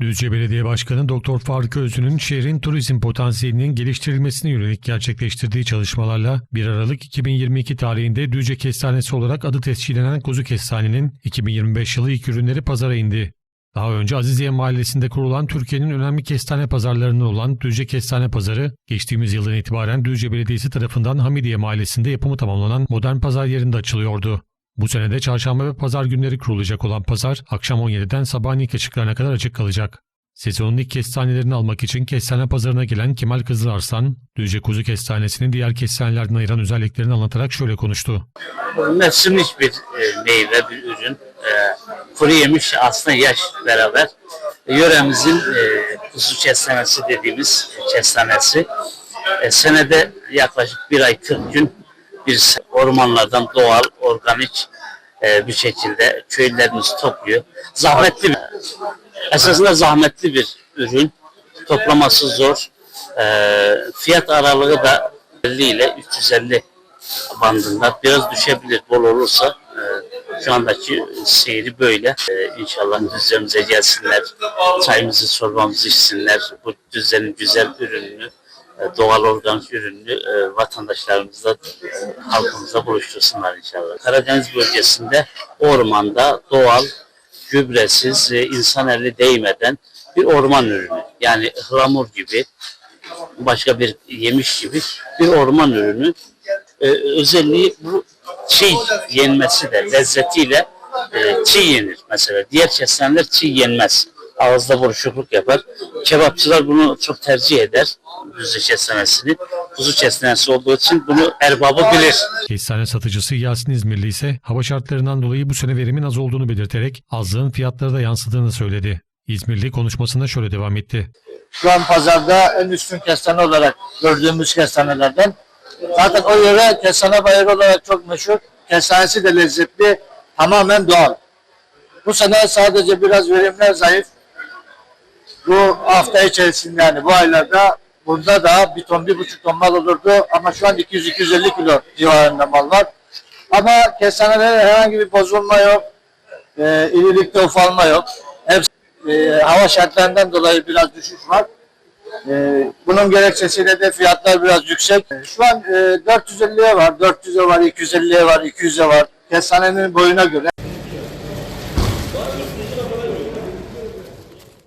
Düzce Belediye Başkanı Doktor Faruk Özlü'nün şehrin turizm potansiyelinin geliştirilmesine yönelik gerçekleştirdiği çalışmalarla 1 Aralık 2022 tarihinde Düzce Kestanesi olarak adı tescillenen Kuzu Kestane'nin 2025 yılı ilk ürünleri pazara indi. Daha önce Aziziye Mahallesi'nde kurulan Türkiye'nin önemli kestane pazarlarından olan Düzce Kestane Pazarı, geçtiğimiz yıldan itibaren Düzce Belediyesi tarafından Hamidiye Mahallesi'nde yapımı tamamlanan modern pazar yerinde açılıyordu. Bu sene de çarşamba ve pazar günleri kurulacak olan pazar, akşam 17'den sabahın ilk ışıklarına kadar açık kalacak. Sezonun ilk kestanelerini almak için kestane pazarına gelen Kemal Kızılarslan, Düzce Kuzu Kestanesi'ni diğer kestanelerden ayıran özelliklerini anlatarak şöyle konuştu. mevsimlik bir e, meyve, bir ürün. E, kuru yemiş aslında yaş beraber. E, yöremizin kuzu kestanesi dediğimiz kestanesi. Senede yaklaşık bir ay 40 gün se- ormanlardan doğal, organik e, bir şekilde köylülerimiz topluyor. Zahmetli bir, esasında zahmetli bir ürün. Toplaması zor. E, fiyat aralığı da 50 ile 350 bandında biraz düşebilir bol olursa e, şu andaki seyri böyle E, inşallah düzlerimize gelsinler çayımızı çorbamızı içsinler bu düzenin güzel ürününü e, doğal organik ürününü e, vatandaşlarımızla halkımızla buluştursunlar inşallah. Karadeniz bölgesinde ormanda doğal gübresiz e, insan eli değmeden bir orman ürünü yani ıhlamur gibi başka bir yemiş gibi bir orman ürünü e, özelliği bu çiğ yenmesi de lezzetiyle e, çiğ yenir mesela. Diğer kestaneler çiğ yenmez. Ağızda buruşukluk yapar. Kebapçılar bunu çok tercih eder. Düzce kestanesini. Kuzu kestanesi olduğu için bunu erbabı bilir. Kestane satıcısı Yasin İzmirli ise hava şartlarından dolayı bu sene verimin az olduğunu belirterek azlığın fiyatlara da yansıdığını söyledi. İzmirli konuşmasına şöyle devam etti. şu an pazarda en üstün kestane olarak gördüğümüz kestanelerden. Zaten o yöre kestane bayırı olarak çok meşhur. Kestanesi de lezzetli, tamamen doğal. Bu sene sadece biraz verimler zayıf. Bu hafta içerisinde yani bu aylarda bunda da bir ton, bir buçuk ton mal olurdu ama şu an 200-250 kilo civarında mal var. Ama kestanelerde herhangi bir bozulma yok, e, irilikte ufalma yok. Hepsi e, hava şartlarından dolayı biraz düşüş var. E, bunun gerekçesiyle de fiyatlar biraz yüksek. Şu an e, 450'ye var, 400'e var, 250'ye var, 200'e var. Kestanenin boyuna göre.